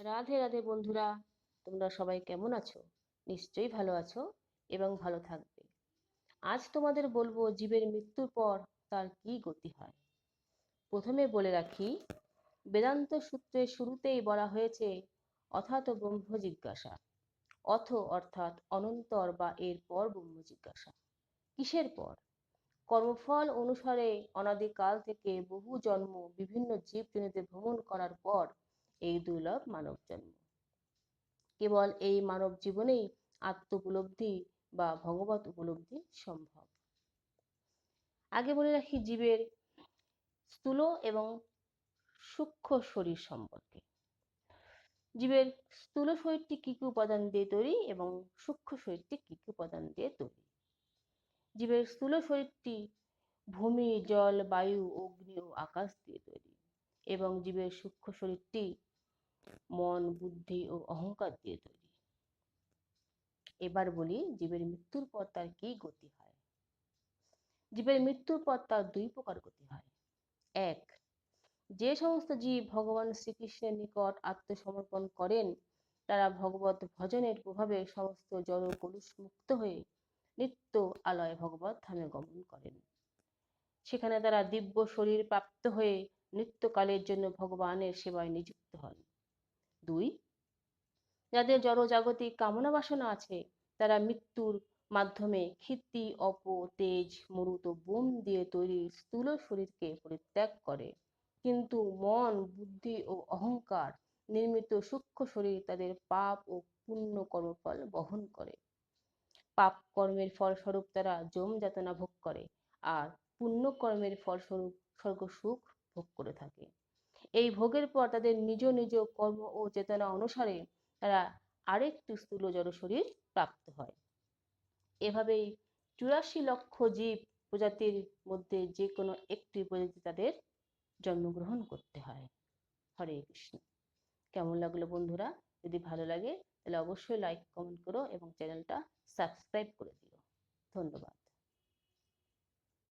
রাধে রাধে বন্ধুরা, তোমরা সবাই কেমন আছো? নিশ্চয়ই ভালো আছো এবং ভালো থাকবে। আজ তোমাদের বলব জীবের মৃত্যুর পর তার কি গতি হয়? প্রথমে বলে রাখি, বেদান্ত সূত্রের শুরুতেই বলা হয়েছে অথাত ব্রহ্ম জিজ্ঞাসা। অথ অর্থাৎ অনন্তর বা এর পর ব্রহ্ম জিজ্ঞাসা। কিসের পর? কর্মফল অনুসারে অনাদিকাল থেকে বহু জন্ম বিভিন্ন জীবজনিতে ভ্রমণ করার পর এই দুর্লভ মানব জন্ম। কেবল এই মানব জীবনেই আত্ম উপলব্ধি বা ভগবত উপলব্ধি সম্ভব। আগে বলে রাখি, জীবের স্থূল এবং সূক্ষ্ম শরীর সম্পর্কে। জীবের স্থূল শরীরটি কি কি উপাদান দিয়ে তৈরি এবং সূক্ষ্ম শরীরটি কি কি উপাদান দিয়ে তৈরি? জীবের স্থূল শরীরটি ভূমি, জল, বায়ু, অগ্নি ও আকাশ দিয়ে তৈরি এবং জীবের সূক্ষ্ম শরীরটি মন, বুদ্ধি ও অহংকার দিয়ে তৈরি। এবার বলি জীবের মৃত্যুর পর তার কি গতি হয়? জীবের মৃত্যুর পর তার দুই প্রকার গতি হয়। এক, যে সমস্ত জীব ভগবান শ্রীকৃষ্ণের নিকট আত্মসমর্পণ করেন, তারা ভগবত ভজনের প্রভাবে সমস্ত জড় কলুষ মুক্ত হয়ে নিত্য আলয় ভগবত ধামে গমন করেন। সেখানে তারা দিব্য শরীর প্রাপ্ত হয়ে নিত্যকালের জন্য ভগবানের সেবায় নিযুক্ত হন। দুই। যাদের জড়জাগতিক কামনা বাসনা আছে, তারা মৃত্যুর মাধ্যমে ক্ষিতি অপ তেজ, মরুত বোম দিয়ে তৈরি স্থূল শরীরকে পরিত্যাগ করে। কিন্তু মন, বুদ্ধি ও অহংকার নির্মিত সূক্ষ্ম শরীর তাদের পাপ ও পুণ্য কর্মফল বহন করে। পাপ কর্মের ফলস্বরূপ তারা যম যাতনা ভোগ করে, আর পুণ্য কর্মের ফলস্বরূপ স্বর্গ সুখ ভোগ করে থাকে। এই ভোগের পর তাদের নিজ নিজ কর্ম ও চেতনা অনুসারে তারা আরেকটি স্থূল জড় শরীর প্রাপ্ত হয়। এভাবেই চুরাশি লক্ষ জীব প্রজাতির মধ্যে যে কোনো একটি প্রজাতি তাদের জন্মগ্রহণ করতে হয়। হরে কৃষ্ণ। কেমন লাগল বন্ধুরা? যদি ভালো লাগে তাহলে অবশ্যই লাইক কমেন্ট করো এবং চ্যানেলটা সাবস্ক্রাইব করে দিও। ধন্যবাদ।